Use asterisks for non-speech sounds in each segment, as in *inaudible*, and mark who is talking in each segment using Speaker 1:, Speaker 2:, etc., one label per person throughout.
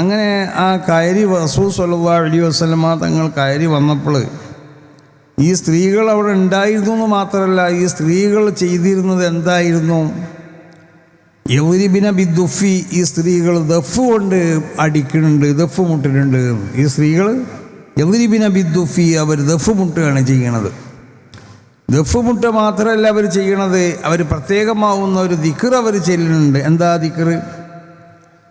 Speaker 1: അങ്ങനെ ആ കയറി റസൂ സല്ലാ അലി വസ്ലമ തങ്ങൾ കയറി വന്നപ്പോൾ ഈ സ്ത്രീകൾ അവിടെ ഉണ്ടായിരുന്നു എന്ന് മാത്രമല്ല ഈ സ്ത്രീകൾ ചെയ്തിരുന്നത് എന്തായിരുന്നു? യൗരിബിന ബിദുഫി ഈ സ്ത്രീകൾ ദഫ് കൊണ്ട് അടിക്കുന്നുണ്ട് ദഫ് മുട്ടിട്ടുണ്ട്. ഈ സ്ത്രീകൾ യൗരിബിന ബിദുഫി അവർ ദഫ് മുട്ടുകയാണ് ചെയ്യണത്. ദഫ് മുട്ട മാത്രമല്ല അവർ ചെയ്യണത് അവർ പ്രത്യേകമാവുന്ന ഒരു ദിക്കർ അവർ ചെല്ലുന്നുണ്ട്. എന്താ ദിക്കർ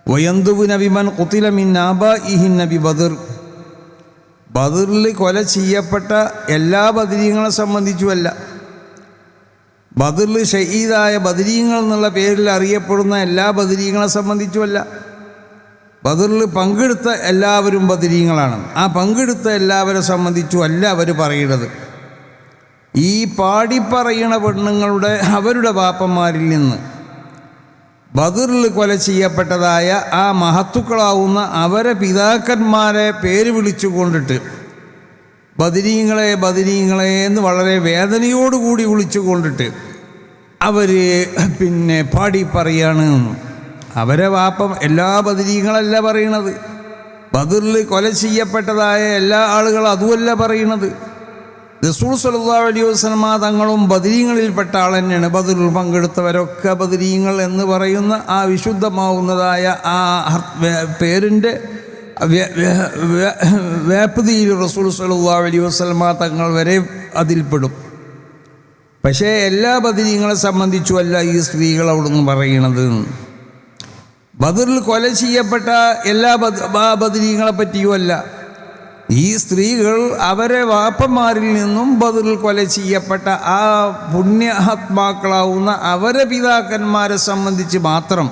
Speaker 1: വയന്തുബു നബിമൻ കുത്തിലമിൻ നാബ ഇഹിൻ നബി ബദർ. ബദറിൽ കൊല ചെയ്യപ്പെട്ട എല്ലാ ബദരീങ്ങളെ സംബന്ധിച്ചുമല്ല. ബദറിൽ ഷഹീദായ ബദരീങ്ങൾ എന്നുള്ള പേരിൽ അറിയപ്പെടുന്ന എല്ലാ ബദരീങ്ങളെ സംബന്ധിച്ചുമല്ല. ബദറിൽ പങ്കെടുത്ത എല്ലാവരും ബദരീങ്ങളാണ്. ആ പങ്കെടുത്ത എല്ലാവരെ സംബന്ധിച്ചും അല്ല അവർ പറയുന്നത്. ഈ പാടിപ്പറയണ പെണ്ണുങ്ങളുടെ അവരുടെ പാപ്പന്മാരിൽ നിന്ന് ബദറിൽ കൊല ചെയ്യപ്പെട്ടതായ ആ മഹത്തുക്കളാവുന്ന അവരെ പിതാക്കന്മാരെ പേര് വിളിച്ചു കൊണ്ടിട്ട് ബദരീങ്ങളെ ബദരീങ്ങളെ എന്ന് വളരെ വേദനയോടുകൂടി വിളിച്ചു കൊണ്ടിട്ട് അവർ പിന്നെ പാടി പറയാണ്. അവരെ വാപ്പം എല്ലാ ബദരീങ്ങളല്ല പറയണത്. ബദറിൽ കൊല ചെയ്യപ്പെട്ടതായ എല്ലാ ആളുകളും അതുമല്ല പറയണത്. റസൂൾ സല്ലല്ലാഹു അലൈഹി വസ്ലമ തങ്ങളും ബദരീങ്ങളിൽപ്പെട്ട ആൾ തന്നെയാണ്. ബദറിൽ പങ്കെടുത്തവരൊക്കെ ബദരീങ്ങൾ എന്ന് പറയുന്ന ആ വിശുദ്ധമാവുന്നതായ ആ പേരിന്റെ വ്യാപ്തിയിൽ റസൂൽ സല്ലല്ലാഹു അലൈഹി വസ്ലമ തങ്ങൾ വരെ അതിൽപ്പെടും. പക്ഷേ എല്ലാ ബദരീങ്ങളെ സംബന്ധിച്ചുമല്ല ഈ സ്ത്രീകൾ അവിടുന്ന് പറയണത്. ബദറിൽ കൊല ചെയ്യപ്പെട്ട എല്ലാ ബദരീങ്ങളെ പറ്റിയുമല്ല. ഈ സ്ത്രീകൾ അവരെ വാപ്പന്മാരിൽ നിന്നും ബദറിൽ കൊല ചെയ്യപ്പെട്ട ആ പുണ്യാത്മാക്കളാവുന്ന അവരെ പിതാക്കന്മാരെ സംബന്ധിച്ച് മാത്രം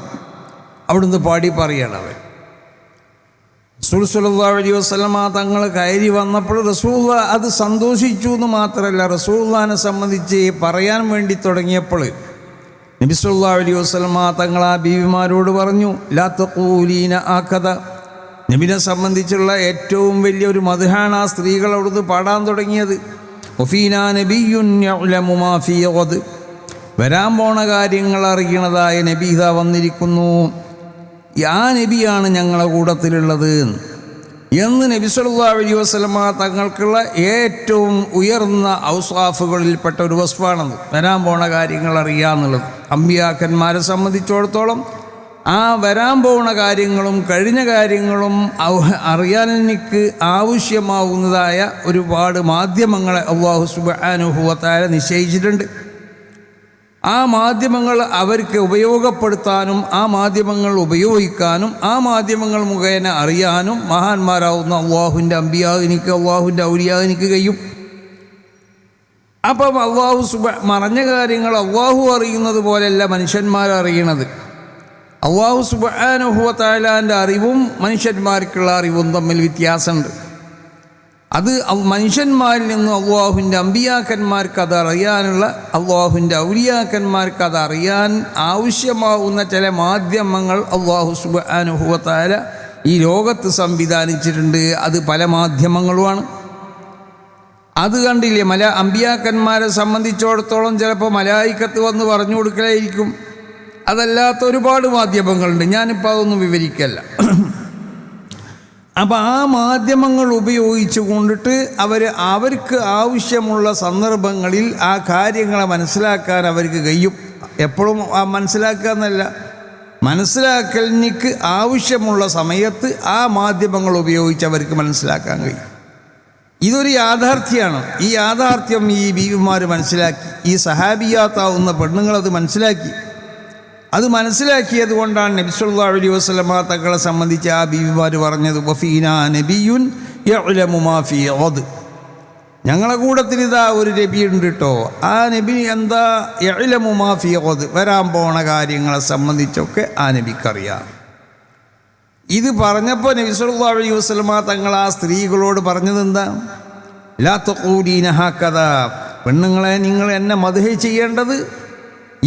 Speaker 1: അവിടുന്ന് പാടി പറയാണ് അവർ. റസൂൽ സല്ലല്ലാഹു വസ്ലമ തങ്ങൾ കയറി വന്നപ്പോൾ റസൂൽ അത് സന്തോഷിച്ചു എന്ന് മാത്രമല്ല റസൂല്ലാനെ സംബന്ധിച്ച് പറയാൻ വേണ്ടി തുടങ്ങിയപ്പോൾ നബിസുല്ലാ അലി അലൈഹി വസല്ലമ തങ്ങൾ ആ ബീവിമാരോട് പറഞ്ഞു ലാ തഖൂലീന ആ കഥ നബിനെ സംബന്ധിച്ചുള്ള ഏറ്റവും വലിയൊരു മധുഹാണ് ആ സ്ത്രീകൾ അവിടുന്ന് പാടാൻ തുടങ്ങിയത്. വരാൻ പോണ കാര്യങ്ങൾ അറിയണതായ നബി ഇതാ വന്നിരിക്കുന്നു. ആ നബിയാണ് ഞങ്ങളുടെ കൂട്ടത്തിലുള്ളത് എന്ന് നബി സല്ലല്ലാഹു അലൈഹി വസ്ലമ തങ്ങൾക്കുള്ള ഏറ്റവും ഉയർന്ന ഔസാഫുകളിൽപ്പെട്ട ഒരു വസ്ഫാണത് വരാൻ പോണ കാര്യങ്ങൾ അറിയാന്നുള്ളത്. അമ്പിയാക്കന്മാരെ സംബന്ധിച്ചിടത്തോളം ആ വരാൻ പോകുന്ന കാര്യങ്ങളും കഴിഞ്ഞ കാര്യങ്ങളും അറിയാൻ എനിക്ക് ആവശ്യമാവുന്നതായ ഒരുപാട് മാധ്യമങ്ങളെ അള്ളാഹു സുബാനുഭവത്തായ നിശ്ചയിച്ചിട്ടുണ്ട്. ആ മാധ്യമങ്ങൾ അവർക്ക് ഉപയോഗപ്പെടുത്താനും ആ മാധ്യമങ്ങൾ ഉപയോഗിക്കാനും ആ മാധ്യമങ്ങൾ മുഖേന അറിയാനും മഹാന്മാരാവുന്ന അള്ളാഹുവിന്റെ അമ്പിയാവിനിക്ക് അള്ളാഹുവിന്റെ ഔലിയാവിനിക്ക് കഴിയും. അപ്പം അള്ളാഹു സുബ മറഞ്ഞ കാര്യങ്ങൾ അള്ളാഹു അറിയുന്നത് പോലെയല്ല മനുഷ്യന്മാർ അറിയണത് അള്ളാഹു സുബാനുഹുവത്തായാലാന്റെ അറിവും മനുഷ്യന്മാർക്കുള്ള അറിവും തമ്മിൽ വ്യത്യാസമുണ്ട്. അത് മനുഷ്യന്മാരിൽ നിന്ന് അള്ളാഹുവിന്റെ അമ്പിയാക്കന്മാർക്ക് അത് അറിയാനുള്ള അള്ളാഹുവിന്റെ ഔലിയാക്കന്മാർക്ക് അത് അറിയാൻ ആവശ്യമാവുന്ന ചില മാധ്യമങ്ങൾ അള്ളാഹു സുബാനുഹുവത്തായ ഈ ലോകത്ത് സംവിധാനിച്ചിട്ടുണ്ട്. അത് പല മാധ്യമങ്ങളുമാണ്. അത് കണ്ടില്ലേ? മല അമ്പിയാക്കന്മാരെ സംബന്ധിച്ചിടത്തോളം ചിലപ്പോൾ മലായിക്കത്ത് വന്ന് പറഞ്ഞു കൊടുക്കലായിരിക്കും. അതല്ലാത്ത ഒരുപാട് മാധ്യമങ്ങളുണ്ട്. ഞാനിപ്പോൾ അതൊന്നും വിവരിക്കല്ല. അപ്പോൾ ആ മാധ്യമങ്ങൾ ഉപയോഗിച്ചു കൊണ്ടിട്ട് അവർ അവർക്ക് ആവശ്യമുള്ള സന്ദർഭങ്ങളിൽ ആ കാര്യങ്ങളെ മനസ്സിലാക്കാൻ അവർക്ക് കഴിയും. എപ്പോഴും മനസ്സിലാക്കുക എന്നല്ല. മനസ്സിലാക്കലിനിക്ക് ആവശ്യമുള്ള സമയത്ത് ആ മാധ്യമങ്ങൾ ഉപയോഗിച്ച് അവർക്ക് മനസ്സിലാക്കാൻ കഴിയും. ഇതൊരു യാഥാർത്ഥ്യമാണ്. ഈ യാഥാർത്ഥ്യം ഈ ബീവിമാർ മനസ്സിലാക്കി. ഈ സഹാബിയാത്താവുന്ന പെണ്ണുങ്ങളത് മനസ്സിലാക്കി. അത് മനസ്സിലാക്കിയത് കൊണ്ടാണ് നബി സല്ലല്ലാഹു അലൈഹി വസല്ലമ തങ്ങളെ സംബന്ധിച്ച് ആ ബീവിമാർ പറഞ്ഞത് നബിയുൻ ഞങ്ങളെ കൂടത്തിന് ഇതാ ഒരു നബി ഉണ്ട് കേട്ടോ ആ നബി എന്താ? യഅ്ലമു ഓത് വരാൻ പോണ കാര്യങ്ങളെ സംബന്ധിച്ചൊക്കെ ആ നബിക്കറിയാം. ഇത് പറഞ്ഞപ്പോൾ നബി സല്ലല്ലാഹു അലൈഹി വസല്ലമ തങ്ങൾ ആ സ്ത്രീകളോട് പറഞ്ഞത് എന്താ? ലാ തഖൂലീന ഹാക്കഥ പെണ്ണുങ്ങളെ നിങ്ങൾ എന്നെ മധുഹ ചെയ്യേണ്ടത്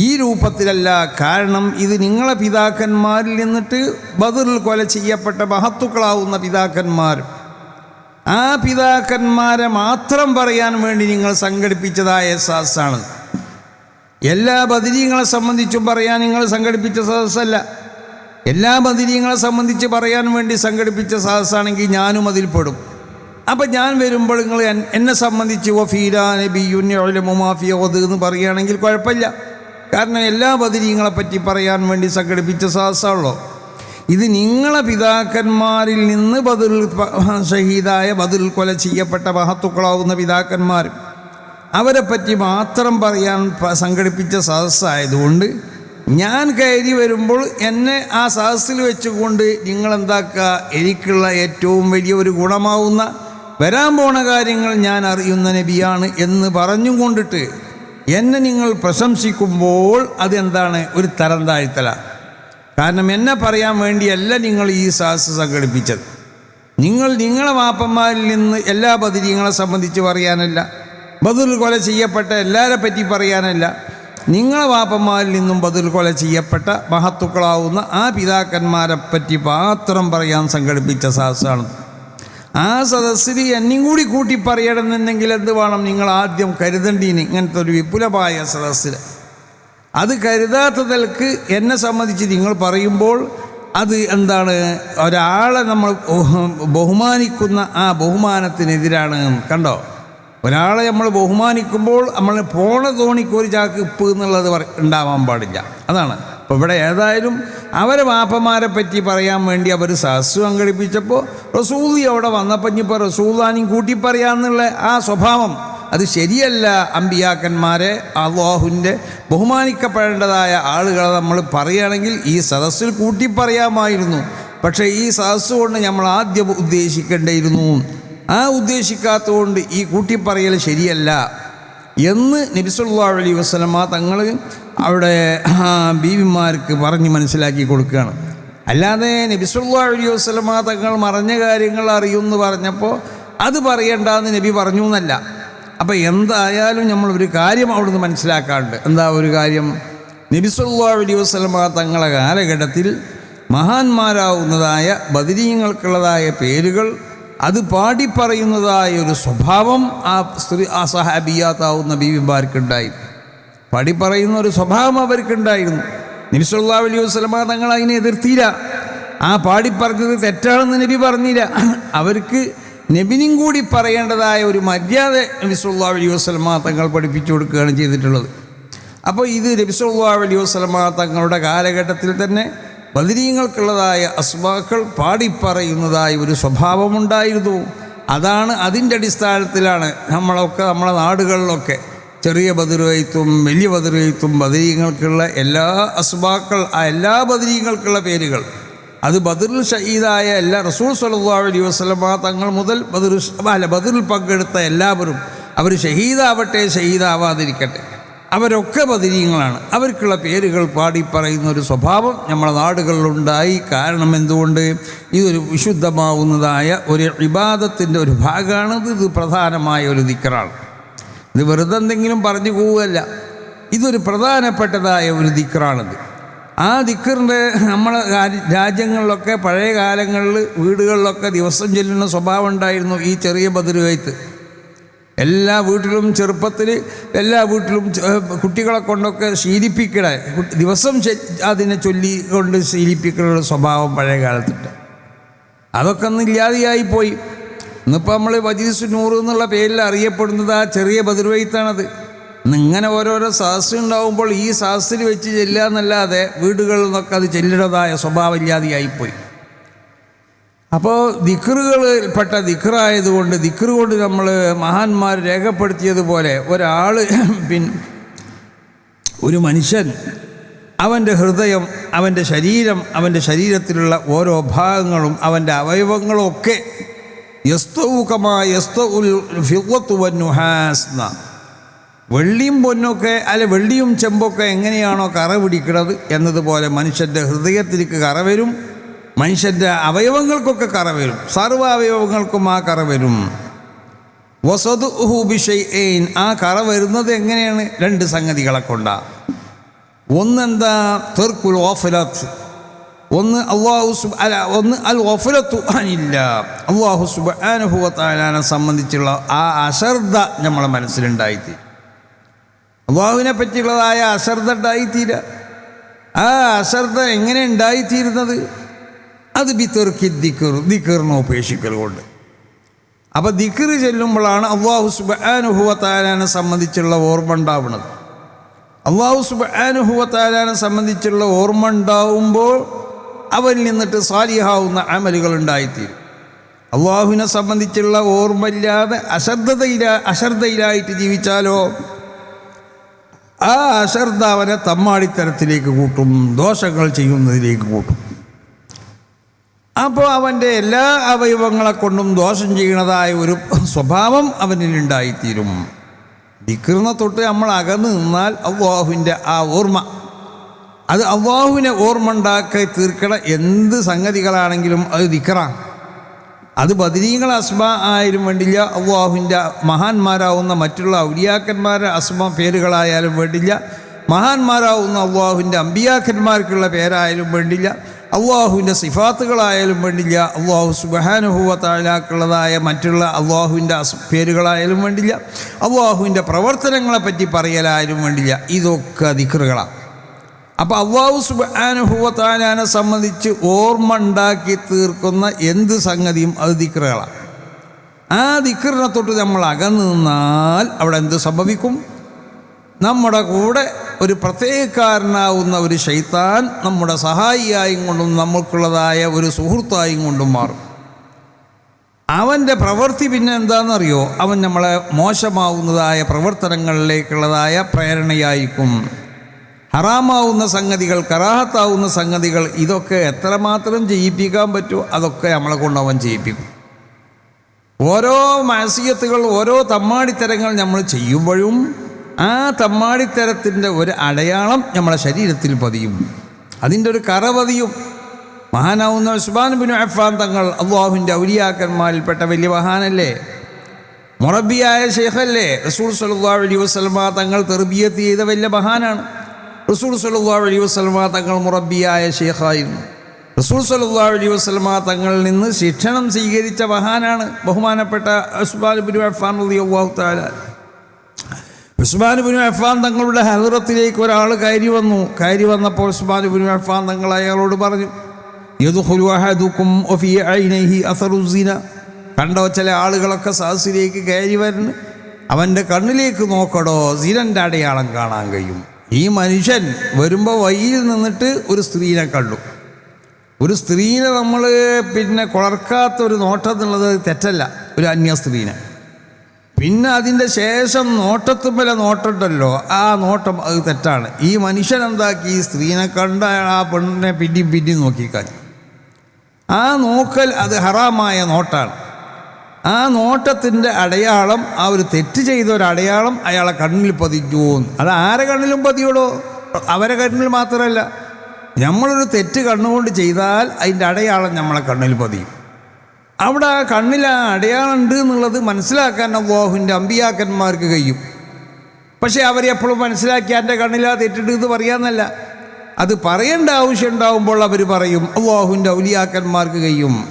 Speaker 1: ഈ രൂപത്തിലല്ല കാരണം ഇത് നിങ്ങളെ പിതാക്കന്മാരിൽ നിന്നിട്ട് ബദറിൽ കൊല ചെയ്യപ്പെട്ട മഹത്തുക്കളാവുന്ന പിതാക്കന്മാർ. ആ പിതാക്കന്മാരെ മാത്രം പറയാൻ വേണ്ടി നിങ്ങൾ സംഘടിപ്പിച്ചതായ സദസ്സാണ് എല്ലാ ബദരീങ്ങളെ സംബന്ധിച്ചും പറയാൻ നിങ്ങൾ സംഘടിപ്പിച്ച സദസ്സല്ല എല്ലാ ബദിരീങ്ങളെ സംബന്ധിച്ച് പറയാൻ വേണ്ടി സംഘടിപ്പിച്ച സദസ്സാണെങ്കിൽ ഞാനും അതിൽ പെടും. അപ്പം ഞാൻ വരുമ്പോൾ നിങ്ങൾ എന്നെ സംബന്ധിച്ച് വഫീല നബിയുമാഫിയോത് എന്ന് പറയുകയാണെങ്കിൽ കുഴപ്പമില്ല. കാരണം എല്ലാ പറ്റി പറയാൻ വേണ്ടി സംഘടിപ്പിച്ച സാഹസമുള്ളൂ ഇത് നിങ്ങളെ പിതാക്കന്മാരിൽ നിന്ന് ബദുൽ ഷഹീദായ ബദുൽ കൊല ചെയ്യപ്പെട്ട മഹത്തുക്കളാവുന്ന പിതാക്കന്മാരും അവരെ പറ്റി മാത്രം പറയാൻ സംഘടിപ്പിച്ച സദസ്സായതുകൊണ്ട് ഞാൻ കയറി വരുമ്പോൾ എന്നെ ആ സദസ്സിൽ വെച്ചുകൊണ്ട് നിങ്ങളെന്താക്കുക? എനിക്കുള്ള ഏറ്റവും വലിയ ഒരു ഗുണമാവുന്ന വരാൻ പോണ കാര്യങ്ങൾ ഞാൻ അറിയുന്ന നബിയാണ് എന്ന് പറഞ്ഞും കൊണ്ടിട്ട് എന്നെ നിങ്ങൾ പ്രശംസിക്കുമ്പോൾ അതെന്താണ്? ഒരു തരം താഴ്ത്തല കാരണം എന്നെ പറയാൻ വേണ്ടിയല്ല നിങ്ങൾ ഈ സാഹസ സംഘടിപ്പിച്ചത്. നിങ്ങൾ നിങ്ങളെ വാപ്പന്മാരിൽ നിന്ന് എല്ലാ ബദിരീങ്ങളെ സംബന്ധിച്ച് പറയാനല്ല. ബദുൽ കൊല ചെയ്യപ്പെട്ട എല്ലാവരെ പറ്റി പറയാനല്ല. നിങ്ങളെ വാപ്പന്മാരിൽ നിന്നും ബദുൽ കൊല ചെയ്യപ്പെട്ട മഹത്തുക്കളാവുന്ന ആ പിതാക്കന്മാരെ പറ്റി മാത്രം പറയാൻ സംഘടിപ്പിച്ച സദസ്സാണ് ആ സദസ്സിൽ എന്നെയും കൂടി കൂട്ടി പറയണമെന്നുണ്ടെങ്കിൽ എന്ത് വേണം? നിങ്ങൾ ആദ്യം കരുതണ്ടീന്. ഇങ്ങനത്തെ ഒരു വിപുലമായ സദസ്സിൽ. അത് കരുതാത്തതൽക്ക് എന്നെ സംബന്ധിച്ച് നിങ്ങൾ പറയുമ്പോൾ അത് എന്താണ്? ഒരാളെ നമ്മൾ ബഹുമാനിക്കുന്ന ആ ബഹുമാനത്തിനെതിരാണ്. കണ്ടോ? ഒരാളെ നമ്മൾ ബഹുമാനിക്കുമ്പോൾ നമ്മൾ പോണ തോണിക്ക് ഒരു ചാക്ക് ഇപ്പ് എന്നുള്ളത് ഉണ്ടാവാൻ പാടില്ല. അതാണ്. അപ്പോൾ ഇവിടെ ഏതായാലും അവരെ വാപ്പമാരെ പറ്റി പറയാൻ വേണ്ടി അവർ സഹസ് സംഘടിപ്പിച്ചപ്പോൾ റസൂലി അവിടെ വന്നപ്പോൾ ഇനിയിപ്പോൾ റസൂലാനും കൂട്ടി പറയാമെന്നുള്ള ആ സ്വഭാവം അത് ശരിയല്ല അമ്പിയാക്കന്മാരെ അള്ളാഹുവിന്റെ ബഹുമാനിക്കപ്പെടേണ്ടതായ ആളുകളെ നമ്മൾ പറയുകയാണെങ്കിൽ ഈ സദസ്സിൽ കൂട്ടി പറയാമായിരുന്നു. പക്ഷേ ഈ സദസ്സ് കൊണ്ട് നമ്മൾ ആദ്യം ഉദ്ദേശിക്കേണ്ടിയിരുന്നു. ആ ഉദ്ദേശിക്കാത്തതുകൊണ്ട് ഈ കൂട്ടിപ്പറയൽ ശരിയല്ല. എന്ന് നബിസുല്ലാ അലൈഹി വസ്ലമ തങ്ങൾ അവിടെ ബീവിമാർക്ക് പറഞ്ഞ് മനസ്സിലാക്കി കൊടുക്കുകയാണ്. അല്ലാതെ നബിസുല്ലാ അലൈഹി വസ്ലമ തങ്ങൾ മറഞ്ഞ കാര്യങ്ങൾ അറിയുമെന്ന് പറഞ്ഞപ്പോൾ അത് പറയണ്ടെന്ന് നബി പറഞ്ഞു എന്നല്ല. അപ്പോൾ എന്തായാലും നമ്മൾ ഒരു കാര്യം അവിടുന്ന് മനസ്സിലാക്കാറുണ്ട് എന്താ ഒരു കാര്യം? നബിസുല്ലാ അലൈഹി വസ്ലമ തങ്ങളെ കാലഘട്ടത്തിൽ മഹാന്മാരാവുന്നതായ ബദരീങ്ങൾക്കുള്ളതായ പേരുകൾ അത് പാടിപ്പറയുന്നതായ ഒരു സ്വഭാവം ആ സ്ത്രീ ആ സഹാബിയാത്താവുന്ന ബീവിമാർക്കുണ്ടായി. പാടിപ്പറയുന്ന ഒരു സ്വഭാവം അവർക്കുണ്ടായിരുന്നു. നബിസുല്ലാ അലൈഹി വസ്ലമ തങ്ങൾ അതിനെ എതിർത്തില്ല. ആ പാടി പാടിപ്പറഞ്ഞത് തെറ്റാണെന്ന് നബി പറഞ്ഞില്ല. അവർക്ക് നബിനും കൂടി പറയേണ്ടതായ ഒരു മര്യാദ നബിസുല്ലാ അലൈഹി വസ്ലമ തങ്ങൾ പഠിപ്പിച്ചു കൊടുക്കുകയാണ് ചെയ്തിട്ടുള്ളത്. അപ്പോൾ ഇത് നബിസുല്ലാ അലൈഹി വസ്ലമ തങ്ങളുടെ കാലഘട്ടത്തിൽ തന്നെ ബദരീങ്ങൾക്കുള്ളതായ അസ്മാക്കൾ പാടിപ്പറയുന്നതായ ഒരു സ്വഭാവമുണ്ടായിരുന്നു. അതാണ് അതിന്റെ അടിസ്ഥാനത്തിലാണ് നമ്മളൊക്കെ നമ്മളെ നാടുകളിലൊക്കെ ചെറിയ ബദിരുവയത്തും വലിയ ബദിരുവയത്തും ബദരീങ്ങൾക്കുള്ള എല്ലാ അസ്മാക്കൾ ആ എല്ലാ ബദരീങ്ങൾക്കുള്ള പേരുകൾ. അത് ബദറിൽ ഷഹീദായ എല്ലാ റസൂൽ സല്ലല്ലാഹു അലൈഹി വസല്ലമ തങ്ങൾ മുതൽ ബദർ അല്ല ബദറിൽ പങ്കെടുത്ത എല്ലാവരും അവർ ഷഹീദാവട്ടെ ഷഹീദാവാതിരിക്കട്ടെ. അവരൊക്കെ ബദരീങ്ങളാണ് അവർക്കുള്ള പേരുകൾ പാടി പറയുന്ന ഒരു സ്വഭാവം നമ്മുടെ നാടുകളിലുണ്ടായി. കാരണം എന്തുകൊണ്ട്? ഇതൊരു വിശുദ്ധമാവുന്നതായ ഒരു ഇബാദത്തിന്റെ ഒരു ഭാഗമാണ്. ഇത് പ്രധാനമായ ഒരു ദിക്കറാണ് ഇത് വെറുതെ എന്തെങ്കിലും പറഞ്ഞു പോവുകയല്ല. ഇതൊരു പ്രധാനപ്പെട്ടതായ ഒരു ദിക്കറാണിത് ആ ദിക്കറിന്റെ നമ്മളെ രാജ്യങ്ങളിലൊക്കെ പഴയ കാലങ്ങളിൽ വീടുകളിലൊക്കെ ദിവസം ചെല്ലുന്ന സ്വഭാവം ഉണ്ടായിരുന്നു ഈ ചെറിയ ബദരുവയത്ത് എല്ലാ വീട്ടിലും ചെറുപ്പത്തിൽ എല്ലാ വീട്ടിലും കുട്ടികളെ കൊണ്ടൊക്കെ ശീലിപ്പിക്കണ. ദിവസം അതിനെ ചൊല്ലി കൊണ്ട് ശീലിപ്പിക്കുന്ന സ്വഭാവം പഴയ കാലത്തുണ്ട് അതൊക്കെ അന്ന് ഇല്ലാതെയായി പോയി. ഇന്നിപ്പോൾ നമ്മൾ വജീസ് നൂറ് എന്നുള്ള പേരിൽ അറിയപ്പെടുന്നത് ആ ചെറിയ ബദർവൈത്താണത്. ഇന്ന് ഇങ്ങനെ ഓരോരോ സദസ് ഉണ്ടാവുമ്പോൾ ഈ സദസ്സിൽ വെച്ച് ചെല്ലുക എന്നല്ലാതെ വീടുകളിൽ നിന്നൊക്കെ അത് ചെല്ലുന്നതായ സ്വഭാവം ഇല്ലാതെയായിപ്പോയി അപ്പോൾ ദിക്റുകളിൽപ്പെട്ട ദിക്റായതുകൊണ്ട് ദിക്റ് കൊണ്ട് നമ്മൾ മഹാന്മാർ രേഖപ്പെടുത്തിയതുപോലെ ഒരാൾ *clears throat* പിൻ ഒരു മനുഷ്യൻ അവന്റെ ഹൃദയം അവന്റെ ശരീരം അവന്റെ ശരീരത്തിലുള്ള ഓരോ ഭാഗങ്ങളും അവന്റെ അവയവങ്ങളും ഒക്കെ വെള്ളിയും പൊന്നൊക്കെ അല്ല വെള്ളിയും ചെമ്പൊക്കെ എങ്ങനെയാണോ കറ പിടിക്കുന്നത് എന്നതുപോലെ മനുഷ്യന്റെ ഹൃദയത്തിലേക്ക് കറ വരും മനുഷ്യന്റെ അവയവങ്ങൾക്കൊക്കെ കറ വരും. സർവ അവയവങ്ങൾക്കും ആ കറ വരും. വസതുഹുബിഷൈൻ ആ കറ വരുന്നത് എങ്ങനെയാണ്? രണ്ട് സംഗതികളെ കൊണ്ടാണ് ഒന്നെന്താ? തെർക്കുൽ ഓഫലത്ത് ഒന്ന് അള്ളാഹു സുബ് അല്ല ഒന്ന് അൽ ഒഫലത്തു അനില്ല. അള്ളാഹു സുബാനുഭവത്താലാനെ സംബന്ധിച്ചുള്ള ആ അശ്രദ്ധ നമ്മളെ മനസ്സിലുണ്ടായിത്തീരും അള്ളാഹുവിനെ പറ്റിയുള്ളതായ അശ്രദ്ധ ഉണ്ടായിത്തീര. ആ അശ്രദ്ധ എങ്ങനെ ഉണ്ടായിത്തീരുന്നത്? അത് ബിത്തെറുക്കി ദിക്കർ ദിക്കറിനെ ഉപേക്ഷിക്കൽ കൊണ്ട്. അപ്പോൾ ദിക്കർ ചെല്ലുമ്പോഴാണ് അള്ളാഹു സുബാനുഭവത്താലാനെ സംബന്ധിച്ചുള്ള ഓർമ്മ ഉണ്ടാവുന്നത്. അള്ളാഹു സുബാനുഭവത്താലാനെ സംബന്ധിച്ചുള്ള ഓർമ്മ ഉണ്ടാവുമ്പോൾ അവനിൽ നിന്നിട്ട് സാലിഹാവുന്ന അമലുകൾ ഉണ്ടായിത്തീരും. അള്ളാഹുവിനെ സംബന്ധിച്ചുള്ള ഓർമ്മയില്ലാതെ അശ്രദ്ധതയിലാ അശ്രദ്ധയിലായിട്ട് ജീവിച്ചാലോ? ആ അശ്രദ്ധ അവനെ തമ്മാടിത്തരത്തിലേക്ക് കൂട്ടും ദോഷങ്ങൾ ചെയ്യുന്നതിലേക്ക് കൂട്ടും. അപ്പോൾ അവന്റെ എല്ലാ അവയവങ്ങളെ കൊണ്ടും ദോഷം ചെയ്യണതായ ഒരു സ്വഭാവം അവനിൽ ഉണ്ടായിത്തീരും. ദിക്കറിനെ തൊട്ട് നമ്മൾ അകന്ന് നിന്നാൽ അള്ളാഹുവിന്റെ ആ ഓർമ്മ. അത് അള്ളാഹുവിനെ ഓർമ്മ ഉണ്ടാക്കി തീർക്കണ എന്ത് സംഗതികളാണെങ്കിലും അത് ദിക്കറാണ് അത് ബദരീങ്ങൾ അസ്മ ആയാലും വേണ്ടില്ല അള്ളാഹുവിന്റെ മഹാന്മാരാവുന്ന മറ്റുള്ള ഔലിയാക്കന്മാരുടെ അസ്മ പേരുകളായാലും വേണ്ടില്ല മഹാന്മാരാവുന്ന അള്ളാഹുവിന്റെ അമ്പിയാക്കന്മാർക്കുള്ള പേരായാലും വേണ്ടില്ല അള്ളാഹുവിന്റെ സിഫാത്തുകളായാലും വേണ്ടില്ല അള്ളാഹു സുബഹാനുഭവ താഴാക്കുള്ളതായ മറ്റുള്ള അള്ളാഹുവിന്റെ പേരുകളായാലും വേണ്ടില്ല അള്ളാഹുവിന്റെ പ്രവർത്തനങ്ങളെ പറ്റി പറയലായാലും വേണ്ടില്ല. ഇതൊക്കെ ദിക്കറുകളാണ് അപ്പോൾ അള്ളാഹു സുബാനുഭവത്താലാനെ സംബന്ധിച്ച് ഓർമ്മ ഉണ്ടാക്കി തീർക്കുന്ന എന്ത് സംഗതിയും അത് ദിക്റുകളാണ്. ആ ദിക്റിനെ തൊട്ട് നമ്മൾ അകന്നു നിന്നാൽ അവിടെ എന്ത് സംഭവിക്കും? നമ്മുടെ കൂടെ ഒരു പ്രത്യേകക്കാരനാവുന്ന ഒരു ശൈത്താൻ നമ്മുടെ സഹായിയായും കൊണ്ടും നമുക്കുള്ളതായ ഒരു സുഹൃത്തായും കൊണ്ടും മാറും. അവന്റെ പ്രവൃത്തി പിന്നെ എന്താണെന്നറിയോ? അവൻ നമ്മളെ മോശമാവുന്നതായ പ്രവർത്തനങ്ങളിലേക്കുള്ളതായ പ്രേരണയായിരിക്കും. ഹറാമാവുന്ന സംഗതികൾ കറാഹത്താവുന്ന സംഗതികൾ ഇതൊക്കെ എത്രമാത്രം ചെയ്യിപ്പിക്കാൻ പറ്റുമോ? അതൊക്കെ നമ്മളെ കൊണ്ട് അവൻ ചെയ്യിപ്പിക്കും ഓരോ മാസികത്തുകൾ ഓരോ തമ്മാടിത്തരങ്ങൾ നമ്മൾ ചെയ്യുമ്പോഴും ആ തമ്മാടിത്തരത്തിന്റെ ഒരു അടയാളം നമ്മുടെ ശരീരത്തിൽ പതിയും. അതിന്റെ ഒരു കറ പതിയും. മഹാനാവുന്ന ഉസ്മാൻ ബിൻ അഫാൻ തങ്ങൾ അള്ളാഹുവിന്റെ ഔലിയാക്കന്മാരിൽപ്പെട്ട വലിയ മഹാനല്ലേ? മുറബിയായ ഷെയ്ഖല്ലേ റസൂൽ സല്ലാ അലി വസ്ലമ തങ്ങൾ തെർബിയത്ത് ചെയ്ത വലിയ മഹാനാണ്. റസൂൽ സല്ലാ അലി വസ്ലമ തങ്ങൾ മുറബിയായ ഷെയ്ഖായിരുന്നു റസൂൽ സല്ലാ അലി വസ്ലമ തങ്ങളിൽ നിന്ന് ശിക്ഷണം സ്വീകരിച്ച മഹാനാണ് ബഹുമാനപ്പെട്ട ഉസ്മാൻ ബിൻ അഫാൻ അള്ളാഹു താല ഉസ്മാൻ ബിൻ അഫാൻ തങ്ങളുടെ ഹദറത്തിലേക്ക് ഒരാൾ കയറി വന്നു. കയറി വന്നപ്പോൾ ഉസ്മാൻ ബിൻ അഫാൻ തങ്ങൾ അയാളോട് പറഞ്ഞു കണ്ടോ ചില ആളുകളൊക്കെ സാഹസിലേക്ക് കയറി വരുന്നു അവന്റെ കണ്ണിലേക്ക് നോക്കടോ സിനന്റെ അടയാളം കാണാൻ കഴിയും. ഈ മനുഷ്യൻ വരുമ്പോൾ വഴിയിൽ നിന്നിട്ട് ഒരു സ്ത്രീനെ കണ്ടു. ഒരു സ്ത്രീനെ നമ്മൾ പിന്നെ കുളർക്കാത്ത ഒരു നോട്ടം എന്നുള്ളത് തെറ്റല്ല. ഒരു അന്യ സ്ത്രീനെ. പിന്നെ അതിന്റെ ശേഷം നോട്ടത്തുമ്മലെ നോട്ടുണ്ടല്ലോ ആ നോട്ടം അത് തെറ്റാണ്. ഈ മനുഷ്യൻ എന്താക്കി? സ്ത്രീനെ കണ്ട ആ പെണ്ണിനെ പിന്നി പിന്നി നോക്കിക്കാൻ ആ നോക്കൽ അത് ഹറാമായ നോട്ടാണ്. ആ നോട്ടത്തിന്റെ അടയാളം ആ ഒരു തെറ്റ് ചെയ്ത ഒരു അടയാളം അയാളെ കണ്ണിൽ പതിഞ്ഞു അത് ആരെ കണ്ണിലും പതിയോടോ അവരെ കണ്ണിൽ മാത്രമല്ല. നമ്മളൊരു തെറ്റ് കണ്ണുകൊണ്ട് ചെയ്താൽ അതിന്റെ അടയാളം നമ്മളെ കണ്ണിൽ പതിയും. അവിടെ ആ കണ്ണിൽ ആ അടയാളുണ്ട് എന്നുള്ളത് മനസ്സിലാക്കാൻ അള്ളാഹുവിന്റെ അമ്പിയാക്കന്മാർക്ക് കഴിയും. പക്ഷേ അവരെപ്പോഴും മനസ്സിലാക്കി എന്റെ കണ്ണിലാ തെറ്റിട്ട് എന്ന് പറയാമെന്നല്ല അത് പറയേണ്ട ആവശ്യം ഉണ്ടാവുമ്പോൾ അവർ പറയും അള്ളാഹുവിന്റെ ഔലിയാക്കന്മാർക്ക് കഴിയും.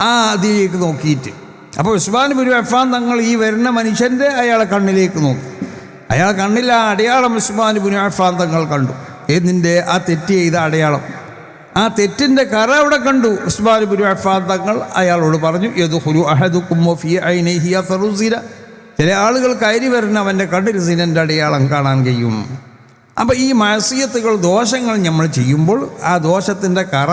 Speaker 1: ആ അതിലേക്ക് നോക്കിയിട്ട്. അപ്പോൾ ഉസ്മാൻ ഗുരു അഫാൻ തങ്ങൾ ഈ വരുന്ന മനുഷ്യന്റെ അയാളെ കണ്ണിലേക്ക് നോക്കി. അയാളെ കണ്ണിൽ ആ അടയാളം ഉസ്മാൻ ഗുരു അഫാൻ തങ്ങൾ കണ്ടു. എന്നിന്റെ ആ തെറ്റ് ചെയ്ത അടയാളം. ആ തെറ്റിന്റെ കറ അവിടെ കണ്ടു. ഉസ്മാൻ ബുരു അഫാദങ്ങൾ അയാളോട് പറഞ്ഞു യദുഹുലു ഹുരു ഫി ഐനഹിയ സിന. ചില ആളുകൾ കയറി വരുന്ന അവന്റെ കണ്ണിൽ സിനന്റെ അടയാളം കാണാൻ കഴിയും. അപ്പോൾ ഈ മാസിയത്തുകൾ ദോഷങ്ങൾ നമ്മൾ ചെയ്യുമ്പോൾ ആ ദോഷത്തിന്റെ കറ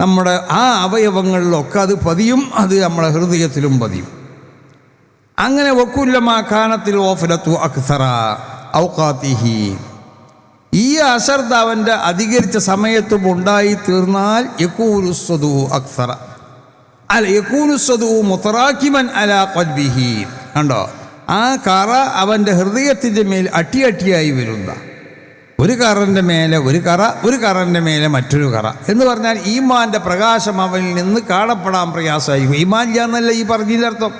Speaker 1: നമ്മുടെ ആ അവയവങ്ങളിലൊക്കെ അത് പതിയും അത് നമ്മുടെ ഹൃദയത്തിലും പതിയും. അങ്ങനെ വക്കുല്ലമാക്കാനത്തിൽ ഓഫലത്തു അക്സറ ഔക്കാത്തിഹി ഈ അശ്രദ്ധ അവന്റെ അധികരിച്ച സമയത്തും ഉണ്ടായി തീർന്നാൽ യക്കൂനുസ്വതു അക്സറ. അല്ല യക്കൂനുസ്വതു മുത്തറാക്കിമൻ അല കൊൽബിഹി കണ്ടോ? ആ കറ അവന്റെ ഹൃദയത്തിന്റെ മേൽ അട്ടിയട്ടിയായി വരുന്ന. ഒരു കറന്റെ മേലെ ഒരു കറ ഒരു കറന്റെ മേലെ മറ്റൊരു കറ. എന്ന് പറഞ്ഞാൽ ഈമാന്റെ പ്രകാശം അവനിൽ നിന്ന് കാണപ്പെടാൻ പ്രയാസമായിരിക്കും. ഈമാൻ ഇല്ലാന്നല്ല ഈ ഈ അർത്ഥം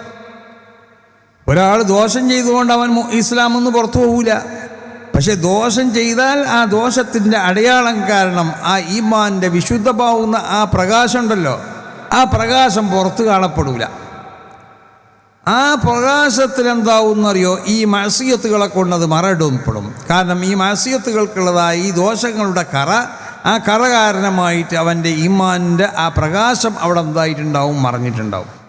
Speaker 1: ഒരാൾ ദോഷം ചെയ്തുകൊണ്ട് അവൻ ഇസ്ലാം പുറത്തു പോകൂല പക്ഷെ ദോഷം ചെയ്താൽ ആ ദോഷത്തിന്റെ അടയാളം കാരണം ആ ഈമാന്റെ വിശുദ്ധമാവുന്ന ആ പ്രകാശം ഉണ്ടല്ലോ ആ പ്രകാശം പുറത്ത് കാണപ്പെടില്ല ആ പ്രകാശത്തിൽ എന്താവുന്നറിയോ ഈ മത്സ്യത്തുകളെ കൊണ്ടത് മറയിടപ്പെടും. കാരണം ഈ മത്സ്യത്തുകൾക്കുള്ളതായ ഈ ദോഷങ്ങളുടെ കറ ആ കറ കാരണമായിട്ട് അവന്റെ ഈമാന്റെ ആ പ്രകാശം അവിടെ എന്തായിട്ടുണ്ടാവും? മറഞ്ഞിട്ടുണ്ടാവും.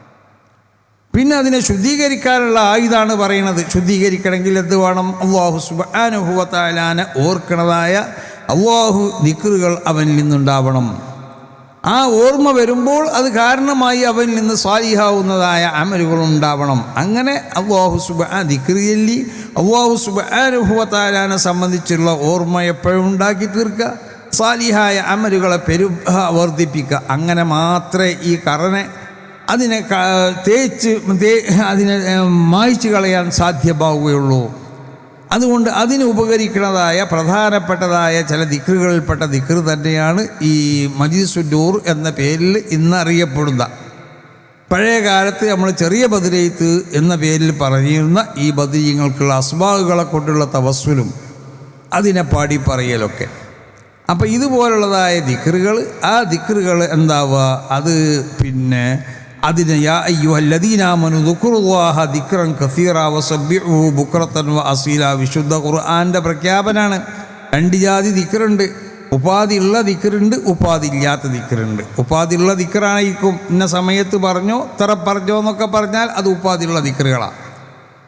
Speaker 1: പിന്നെ അതിനെ ശുദ്ധീകരിക്കാനുള്ള ആയുധാണ് പറയുന്നത്. ശുദ്ധീകരിക്കണമെങ്കിൽ എന്ത് വേണം? അള്ളാഹു സുബാനുഭവത്താലാന ഓർക്കണതായ അള്ളാഹു ദിക്റുകൾ അവനിൽ നിന്നുണ്ടാവണം. ആ ഓർമ്മ വരുമ്പോൾ അത് കാരണമായി അവനിൽ നിന്ന് സ്വാലിഹാവുന്നതായ അമലുകൾ ഉണ്ടാവണം. അങ്ങനെ അള്ളാഹു സുബ ദിക്റിയല്ലി അള്ളാഹു സുബാനുഭവത്താലാനെ സംബന്ധിച്ചുള്ള ഓർമ്മ എപ്പോഴും ഉണ്ടാക്കി തീർക്കുക. സാലിഹായ അമലുകളെ പെരു വർദ്ധിപ്പിക്കുക. അങ്ങനെ മാത്രമേ ഈ കറനെ അതിനെ തേച്ച് അതിനെ മായ്ച്ചു കളയാൻ സാധ്യമാവുകയുള്ളൂ. അതുകൊണ്ട് അതിന് ഉപകരിക്കുന്നതായ പ്രധാനപ്പെട്ടതായ ചില ദിക്കറുകളിൽപ്പെട്ട ദിക്കർ തന്നെയാണ് ഈ മജീസുന്നൂർ എന്ന പേരിൽ ഇന്നറിയപ്പെടുന്ന. പഴയ കാലത്ത് നമ്മൾ ചെറിയ ബദിരയത്ത് എന്ന പേരിൽ പറഞ്ഞിരുന്ന ഈ ബദിരീങ്ങൾക്കുള്ള അസ്ബാഹുകളെ കൊണ്ടുള്ള തവസ്സുലും അതിനെ പാടി പറയലൊക്കെ. അപ്പം ഇതുപോലുള്ളതായ ദിക്കറുകൾ ആ ദിക്കറുകൾ എന്താവുക അത് പിന്നെ അതിന് യാ ദുഃഖുറുവാഹ ദിക്റൻ കസീറ വസബ്യു ബുക്രത്തൻ വ അസീല. വിശുദ്ധ ഖുർആാന്റെ പ്രഖ്യാപനാണ്. രണ്ട് ജാതി ദിക്റുണ്ട്. ഉപാധിയുള്ള ഉള്ള ദിക്റുണ്ട് ഉപാധി ഇല്ലാത്ത ദിക്റുണ്ട്. ഉപാധിയുള്ള ഉള്ള ദിക്റായിരിക്കും. ഇന്ന സമയത്ത് പറഞ്ഞോ ഇത്ര പറഞ്ഞോ എന്നൊക്കെ പറഞ്ഞാൽ അത് ഉപാധിയുള്ള ദിക്റുകളാണ്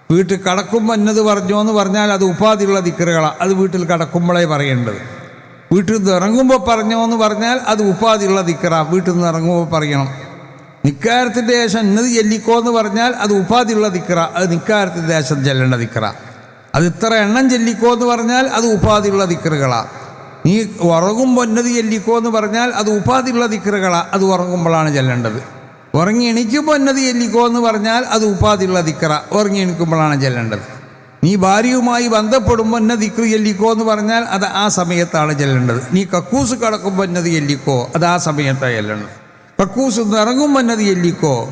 Speaker 1: വീട്ടിൽ കടക്കുമ്പോൾ എന്നത് പറഞ്ഞോ എന്ന് പറഞ്ഞാൽ അത് ഉപാധിയുള്ള ദിക്കറുകളാണ് അത് വീട്ടിൽ കടക്കുമ്പോഴേ പറയേണ്ടത്. വീട്ടിൽ നിന്ന് ഇറങ്ങുമ്പോൾ പറഞ്ഞോ എന്ന് പറഞ്ഞാൽ അത് ഉപാധിയുള്ള ദിക്കറാണ് വീട്ടിൽ നിന്ന് ഇറങ്ങുമ്പോൾ പറയണം. നിക്കാരത്തിന്റെ ശേഷം ഇന്നത് ചെല്ലിക്കോ എന്ന് പറഞ്ഞാൽ അത് ഉപാധിയുള്ള ദിക്ര അത് നിക്കാരത്തിന്റെ ശേഷം ചെല്ലേണ്ട ദിക്ര അത് ഇത്ര എണ്ണം ചെല്ലിക്കോ എന്ന് പറഞ്ഞാൽ അത് ഉപാധിയുള്ള ദിക്കറുകളാണ് നീ ഉറങ്ങുമ്പോൾ പൊന്നത് ചെല്ലിക്കോ എന്ന് പറഞ്ഞാൽ അത് ഉപാധിയുള്ള ദിക്കറുകളാണ് അത് ഉറങ്ങുമ്പോഴാണ് ചെല്ലേണ്ടത്. ഉറങ്ങി എണീക്കുമ്പോൾ പൊന്നത് ചെല്ലിക്കോ എന്ന് പറഞ്ഞാൽ അത് ഉപാധിയുള്ള ദിക്കറ ഉറങ്ങി എണീക്കുമ്പോഴാണ് ചെല്ലേണ്ടത്. നീ ഭാര്യയുമായി ബന്ധപ്പെടുമ്പോൾ എന്നെ ദിക്ർ ചെല്ലിക്കോ എന്ന് പറഞ്ഞാൽ അത് ആ സമയത്താണ് ചെല്ലേണ്ടത്. നീ കക്കൂസ് കടക്കുമ്പോൾ എന്നത് ചെല്ലിക്കോ അത് ആ സമയത്താണ് ചെല്ലേണ്ടത്. കക്കൂസ് ഇറങ്ങുമ്പോൾ നദി ചെല്ലിക്കോ?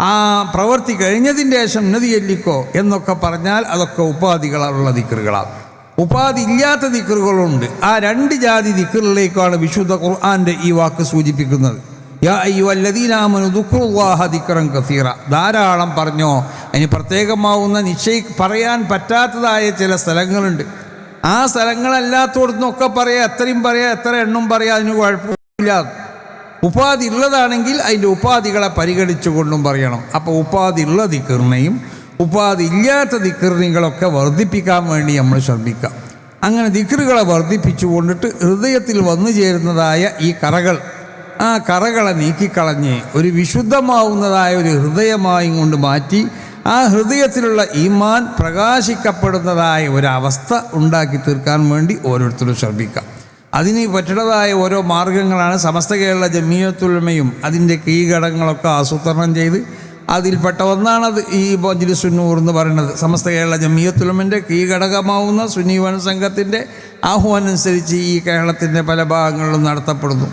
Speaker 1: ആ പ്രവൃത്തി കഴിഞ്ഞതിന്റെ ശേഷം നദി എല്ലിക്കോ എന്നൊക്കെ പറഞ്ഞാൽ അതൊക്കെ ഉപാധികളുള്ള ദിക്കറുകളാണ് ഉപാധി ഇല്ലാത്ത ദിക്കറുകളുണ്ട് ആ രണ്ട് ജാതി ദിക്കറിലേക്കാണ് വിശുദ്ധ ഖുർആാന്റെ ഈ വാക്ക് സൂചിപ്പിക്കുന്നത്. ധാരാളം പറഞ്ഞോ. അതിന് പ്രത്യേകമാവുന്ന നിശ്ചയി പറയാൻ പറ്റാത്തതായ ചില സ്ഥലങ്ങളുണ്ട്. ആ സ്ഥലങ്ങളല്ലാത്തോടത്തൊക്കെ പറയാം. എത്രയും പറയാം എത്ര എണ്ണം പറയാം. അതിന് കുഴപ്പമില്ല. ഉപാധി ഉള്ളതാണെങ്കിൽ അതിന്റെ ഉപാധികളെ പരിഗണിച്ചുകൊണ്ടും പറയണം. അപ്പോൾ ഉപാധി ഉള്ള ദിക്കറിനെയും ഉപാധി ഇല്ലാത്ത ദിക്കിർണികളൊക്കെ വർദ്ധിപ്പിക്കാൻ വേണ്ടി നമ്മൾ ശ്രമിക്കാം അങ്ങനെ ദിക്കറുകളെ വർദ്ധിപ്പിച്ചു കൊണ്ടിട്ട് ഹൃദയത്തിൽ വന്നു ചേരുന്നതായ ഈ കറകൾ ആ കറകളെ നീക്കിക്കളഞ്ഞ് ഒരു വിശുദ്ധമാവുന്നതായ ഒരു ഹൃദയമായും കൊണ്ട് മാറ്റി ആ ഹൃദയത്തിലുള്ള ഈമാൻ പ്രകാശിക്കപ്പെടുന്നതായ ഒരവസ്ഥ ഉണ്ടാക്കി തീർക്കാൻ വേണ്ടി ഓരോരുത്തരും ശ്രമിക്കാം അതിന് പറ്റുന്നതായ ഓരോ മാർഗങ്ങളാണ് സമസ്ത കേരള ജമീയത്തുൽമയും അതിന്റെ കീഘടകങ്ങളൊക്കെ ആസൂത്രണം ചെയ്ത് അതിൽപ്പെട്ട ഒന്നാണത് ഈ ബോജിലി സുന്നൂർ എന്ന് പറയുന്നത്. സമസ്ത കേരള ജമീയത്തുലമിന്റെ കീഘടകമാവുന്ന സുന്നീവൻ സംഘത്തിന്റെ ആഹ്വാനം അനുസരിച്ച് ഈ കേരളത്തിന്റെ പല ഭാഗങ്ങളിലും നടത്തപ്പെടുന്നു.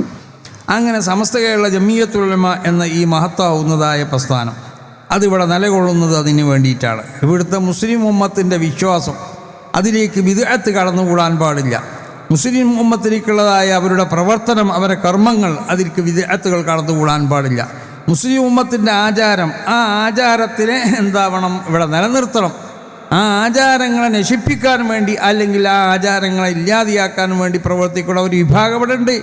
Speaker 1: അങ്ങനെ സമസ്ത കേരള ജമീയത്തുലമ എന്ന ഈ മഹത്താവുന്നതായ പ്രസ്ഥാനം അതിവിടെ നിലകൊള്ളുന്നത് അതിന് വേണ്ടിയിട്ടാണ്. ഇവിടുത്തെ മുസ്ലിം ഉമ്മത്തിന്റെ വിശ്വാസം അതിലേക്ക് വിദേഹത്ത് കടന്നുകൂടാൻ പാടില്ല. മുസ്ലിം ഉമ്മത്തിലേക്കുള്ളതായ അവരുടെ പ്രവർത്തനം അവരുടെ കർമ്മങ്ങൾ അതിലേക്ക് വിദഗ്ധത്തുകൾ കടന്നുകൂടാൻ പാടില്ല. മുസ്ലിം ഉമ്മത്തിന്റെ ആചാരം ആ ആചാരത്തിനെ എന്താവണം? ഇവിടെ നിലനിർത്തണം. ആ ആചാരങ്ങളെ നശിപ്പിക്കാൻ വേണ്ടി അല്ലെങ്കിൽ ആ ആചാരങ്ങളെ ഇല്ലാതെയാക്കാൻ വേണ്ടി പ്രവർത്തിക്കുന്ന ഒരു വിഭാഗം ഇവിടെ ഉണ്ട്.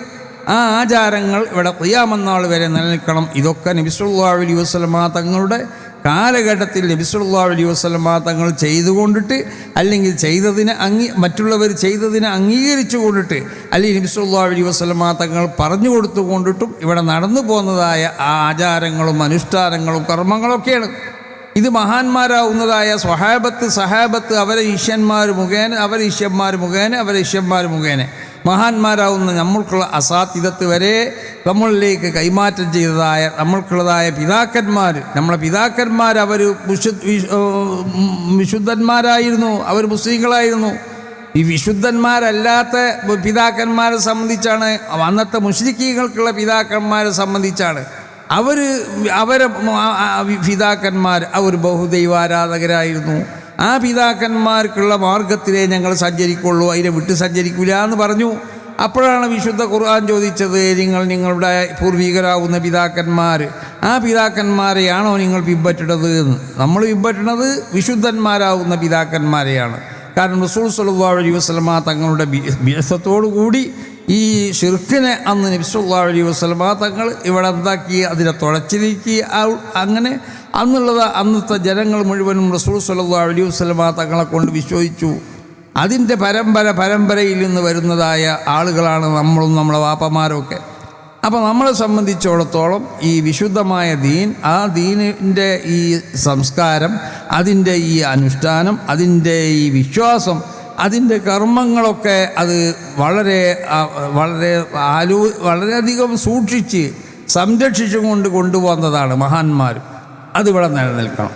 Speaker 1: ആ ആചാരങ്ങൾ ഇവിടെ കൊയ്യാമെന്നാൾ വരെ നിലനിൽക്കണം. ഇതൊക്കെ നബിസുല്ലാ അലി വസ്ലമ തങ്ങളുടെ കാലഘട്ടത്തിൽ നബിസുല്ലാ അലി വസ്ലമ തങ്ങൾ ചെയ്തുകൊണ്ടിട്ട് അല്ലെങ്കിൽ ചെയ്തതിനെ അംഗീ മറ്റുള്ളവർ ചെയ്തതിനെ അംഗീകരിച്ചു കൊണ്ടിട്ട് അല്ലെങ്കിൽ നബിസുല്ലാ അലി വസ്ലമ തങ്ങൾ പറഞ്ഞു കൊടുത്തു കൊണ്ടിട്ടും ഇവിടെ നടന്നു പോകുന്നതായ ആചാരങ്ങളും അനുഷ്ഠാനങ്ങളും കർമ്മങ്ങളൊക്കെയാണ്. ഇത് മഹാന്മാരാവുന്നതായ സ്വഹാബത്ത് സഹാബത്ത് അവരെ ഈശ്വന്മാർ മുഖേന അവരെ ഈശ്വന്മാർ മുഖേന അവരെ ഈശ്വന്മാർ മുഖേന. മഹാന്മാരാവുന്ന നമ്മൾക്കുള്ള അസാധ്യതത്ത് വരെ നമ്മളിലേക്ക് കൈമാറ്റം ചെയ്തതായ നമ്മൾക്കുള്ളതായ പിതാക്കന്മാർ നമ്മളെ പിതാക്കന്മാർ അവർ വിശു വിശു- വിശുദ്ധന്മാരായിരുന്നു. അവർ മുസ്ലിങ്ങളായിരുന്നു. ഈ വിശുദ്ധന്മാരല്ലാത്ത പിതാക്കന്മാരെ സംബന്ധിച്ചാണ് അന്നത്തെ മുസ്ലിക്കീകൾക്കുള്ള പിതാക്കന്മാരെ സംബന്ധിച്ചാണ്. അവർ അവരെ പിതാക്കന്മാർ അവർ ബഹുദൈവാരാധകരായിരുന്നു. ആ പിതാക്കന്മാർക്കുള്ള മാർഗത്തിലേ ഞങ്ങൾ സഞ്ചരിക്കുള്ളൂ അതിനെ വിട്ട് സഞ്ചരിക്കില്ല എന്ന് പറഞ്ഞു. അപ്പോഴാണ് വിശുദ്ധ ഖുർആൻ ചോദിച്ചത് നിങ്ങൾ നിങ്ങളുടെ പൂർവികരാകുന്ന പിതാക്കന്മാർ ആ പിതാക്കന്മാരെയാണോ നിങ്ങൾ പിൻപറ്റണത് എന്ന്. നമ്മൾ പിൻപറ്റണത് വിശുദ്ധന്മാരാകുന്ന പിതാക്കന്മാരെയാണ്. കാരണം റസൂൽ സല്ലല്ലാഹു അലൈഹി വസല്ലമ തങ്ങളുടെ കൂടി ഈ ഷിർക്കിനെ അന്ന് നബിസുല്ലാ അലൈഹി വസ്ലമ തങ്ങൾ ഇവിടെ എന്താക്കി? അതിനെ തുളച്ചിലേക്ക് അങ്ങനെ അന്നുള്ളത് അന്നത്തെ ജനങ്ങൾ മുഴുവനും റസൂൽ സല്ലാ അലൈഹി വസ്ലമ തങ്ങളെ കൊണ്ട് വിശ്വസിച്ചു. അതിന്റെ പരമ്പര പരമ്പരയിൽ നിന്ന് വരുന്നതായ ആളുകളാണ് നമ്മളും നമ്മളെ വാപ്പമാരൊക്കെ. അപ്പോൾ നമ്മളെ സംബന്ധിച്ചിടത്തോളം ഈ വിശുദ്ധമായ ദീൻ ആ ദീനിന്റെ ഈ സംസ്കാരം അതിന്റെ ഈ അനുഷ്ഠാനം അതിന്റെ ഈ വിശ്വാസം അതിന്റെ കർമ്മങ്ങളൊക്കെ അത് വളരെ വളരെ ആലോ വളരെയധികം സൂക്ഷിച്ച് സംരക്ഷിച്ചും കൊണ്ട് കൊണ്ടുപോകുന്നതാണ് മഹാന്മാർ അതിവിടെ നിലനിൽക്കണം.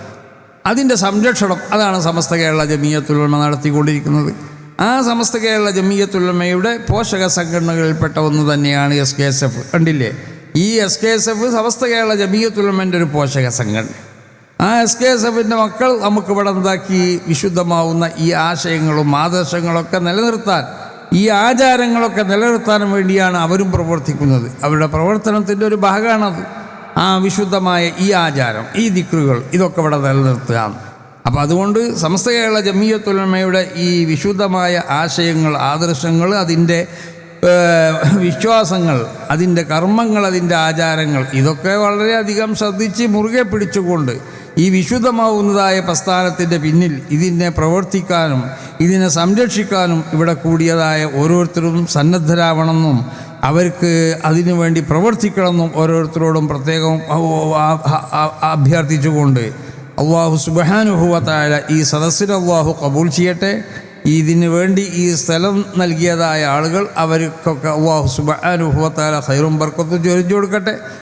Speaker 1: അതിന്റെ സംരക്ഷണം അതാണ് സമസ്ത കേരള ജമീയത്തുലമ നടത്തിക്കൊണ്ടിരിക്കുന്നത്. ആ സമസ്ത കേരള ജമീയത്തുലമയുടെ പോഷക സംഘടനകളിൽപ്പെട്ട ഒന്ന് തന്നെയാണ് എസ് കെ എസ് എഫ്. കണ്ടില്ലേ? ഈ S K S F Samastha Kerala ജമീയത്തുലമന്റെ ഒരു പോഷക സംഘടന. ആ എസ് കെ എസ് എഫിന്റെ മക്കൾ നമുക്കിവിടെ എന്താക്കി വിശുദ്ധമാവുന്ന ഈ ആശയങ്ങളും ആദർശങ്ങളൊക്കെ നിലനിർത്താൻ ഈ ആചാരങ്ങളൊക്കെ നിലനിർത്താനും വേണ്ടിയാണ് അവരും പ്രവർത്തിക്കുന്നത്. അവരുടെ പ്രവർത്തനത്തിന്റെ ഒരു ഭാഗമാണത്. ആ വിശുദ്ധമായ ഈ ആചാരം ഈ ദിക്റുകൾ ഇതൊക്കെ ഇവിടെ നിലനിർത്തുക അപ്പോൾ അതുകൊണ്ട് സമസ്ത കേരള ജമീയത്തുലമയുടെ ഈ വിശുദ്ധമായ ആശയങ്ങൾ ആദർശങ്ങൾ അതിന്റെ വിശ്വാസങ്ങൾ അതിന്റെ കർമ്മങ്ങൾ അതിന്റെ ആചാരങ്ങൾ ഇതൊക്കെ വളരെയധികം ശ്രദ്ധിച്ച് മുറുകെ പിടിച്ചുകൊണ്ട് ഈ വിശുദ്ധമാവുന്നതായ പ്രസ്ഥാനത്തിന്റെ പിന്നിൽ ഇതിനെ പ്രവർത്തിക്കാനും ഇതിനെ സംരക്ഷിക്കാനും ഇവിടെ കൂടിയതായ ഓരോരുത്തരും സന്നദ്ധരാവണമെന്നും അവർക്ക് അതിനുവേണ്ടി പ്രവർത്തിക്കണമെന്നും ഓരോരുത്തരോടും പ്രത്യേകം അഭ്യർത്ഥിച്ചുകൊണ്ട് അള്ളാഹു സുബാനുഭവത്തായ ഈ സദസ്സിന് അള്ളാഹു കബൂൾ ചെയ്യട്ടെ. ഇതിനു വേണ്ടി ഈ സ്ഥലം നൽകിയതായ ആളുകൾ അവർക്കൊക്കെ അള്ളാഹു സുബാനുഭവത്തായ ഹൈറും ബർക്കത്തും ചൊരിഞ്ഞു കൊടുക്കട്ടെ.